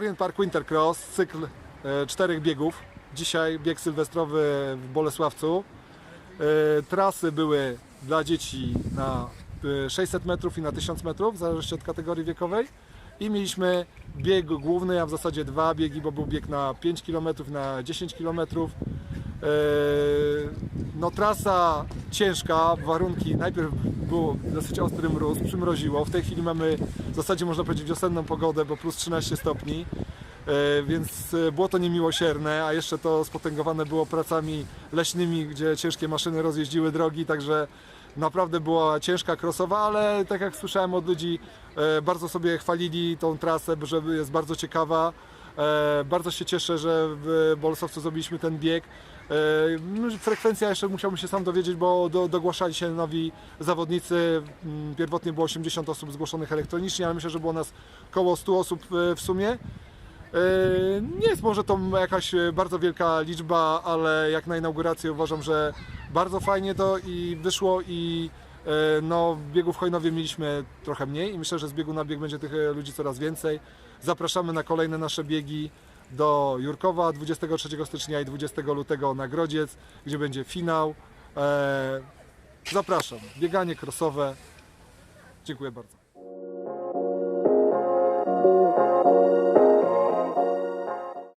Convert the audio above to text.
Orient Park Winter Cross, cykl e, czterech biegów. Dzisiaj bieg sylwestrowy w Bolesławcu. E, Trasy były dla dzieci na e, 600 metrów i na 1000 metrów, w zależności od kategorii wiekowej. I mieliśmy bieg główny, a w zasadzie dwa biegi, bo był bieg na 5 km, na 10 km. No trasa ciężka, warunki, najpierw było dosyć ostry mróz, przymroziło. W tej chwili mamy w zasadzie można powiedzieć wiosenną pogodę, bo plus 13 stopni. E, Więc e, było to niemiłosierne, a jeszcze to spotęgowane było pracami leśnymi, gdzie ciężkie maszyny rozjeździły drogi, także naprawdę była ciężka krosowa, ale tak jak słyszałem od ludzi, bardzo sobie chwalili tą trasę, że jest bardzo ciekawa. E, Bardzo się cieszę, że w Bolesławcu zrobiliśmy ten bieg. E, no, Frekwencja jeszcze musiałbym się sam dowiedzieć, bo do, dogłaszali się nowi zawodnicy. Mm, Pierwotnie było 80 osób zgłoszonych elektronicznie, ale myślę, że było nas około 100 osób e, w sumie. Nie jest może to jakaś bardzo wielka liczba, ale jak na inaugurację uważam, że bardzo fajnie to i wyszło i no, w biegu w Hojnowie mieliśmy trochę mniej i myślę, że z biegu na bieg będzie tych e, ludzi coraz więcej. Zapraszamy na kolejne nasze biegi do Jurkowa 23 stycznia i 20 lutego na Grodziec, gdzie będzie finał. E, Zapraszam. Bieganie krosowe. Dziękuję bardzo.